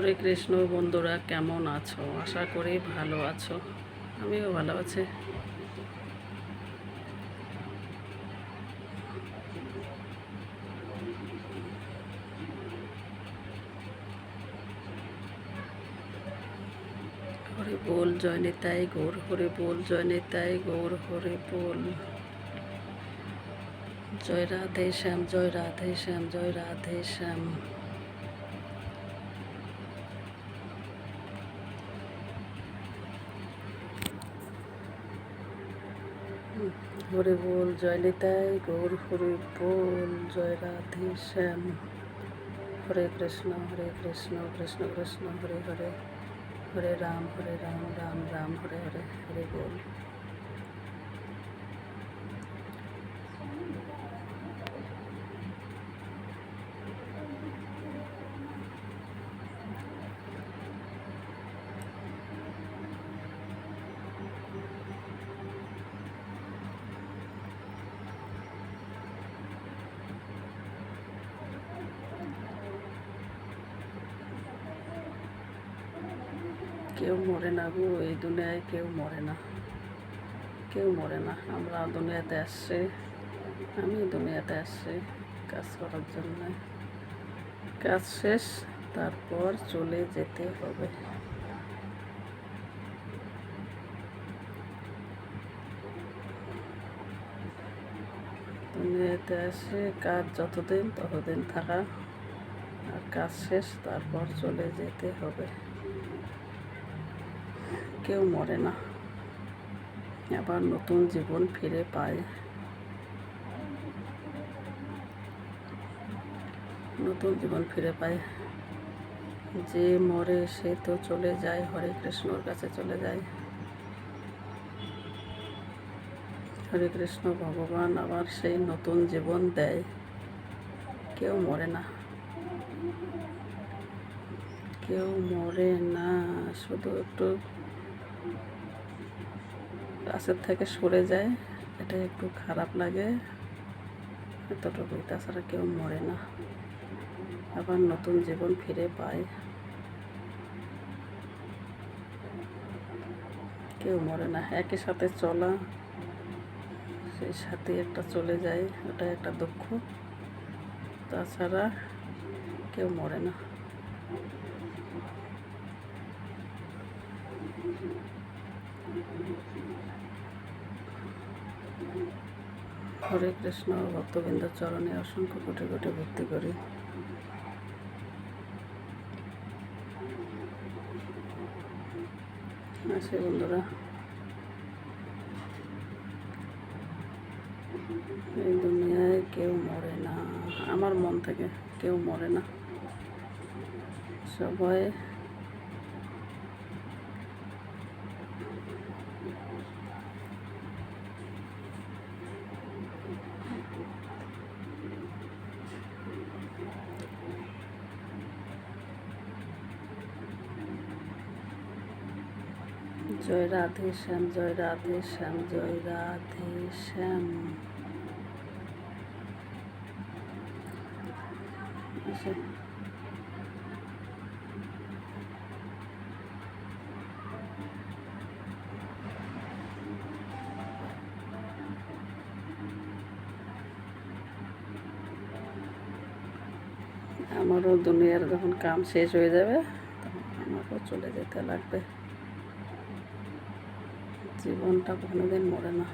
হরে কৃষ্ণ, বন্ধুরা কেমন আছো? আশা করি ভালো আছো। আমিও ভালো আছি। হরে বল জয় নিতাই গৌর, হরে বল জয় নিতাই গৌর, হরে বল। জয় রাধে শ্যাম, জয় রাধে শ্যাম, জয় রাধে শ্যাম। হরে বল জয়লিতায় গৌর হরে বল, জয় রাধে শ্যাম। হরে কৃষ্ণ হরে কৃষ্ণ কৃষ্ণ কৃষ্ণ, হরে হরে হরে রাম হরে রাম রাম রাম, হরে হরে হরে বল। কেউ মরে না গো, এই দুনিয়ায় কেউ মরে না। কেউ মরে না। আমরা দুনিয়াতে আসছি। আমি দুনিয়াতে আসছি কাজ করার জন্য। কাজ শেষ, তারপর চলে যেতে হবে। দুনিয়াতে আসে কাজ যতদিন ততদিন থাকা। আর কাজ শেষ, তারপর চলে যেতে হবে। কেউ মরে না। আবার নতুন জীবন ফিরে পায়। নতুন জীবন ফিরে পায়। যে মরে সে তো চলে যায়, হরে কৃষ্ণর কাছে চলে যায়। হরে কৃষ্ণ ভগবান আবার সেই নতুন জীবন দেয়। কেউ মরে না। কেউ মরে না, শুধু একটু গাছের থেকে সরে যায় এটা একটু খারাপ লাগে। এতটুকুই, তাছাড়া কেউ মরে না। আবার নতুন জীবন ফিরে পায়। কেউ মরে না, একই সাথে চলা, সেই সাথে একটা চলে যায় ওটা একটা দুঃখ। তাছাড়া কেউ মরে না। হরে কৃষ্ণ, ভক্তবৃন্দ চরণে অসংখ্য কোটি কোটি ভক্তি করি। আসে বন্ধুরা, এই দুনিয়ায় কেউ মরে না, আমার মন থেকে কেউ মরে না। সবাই জয় রাধে শ্যাম, জয় রাধে শ্যাম, জয় রাধে শ্যাম। আমারও দুনিয়ার যখন কাম শেষ হয়ে যাবে, তখন আমাকেও চলে যেতে লাগবে। জীবনটা কোনোদিন মরে না।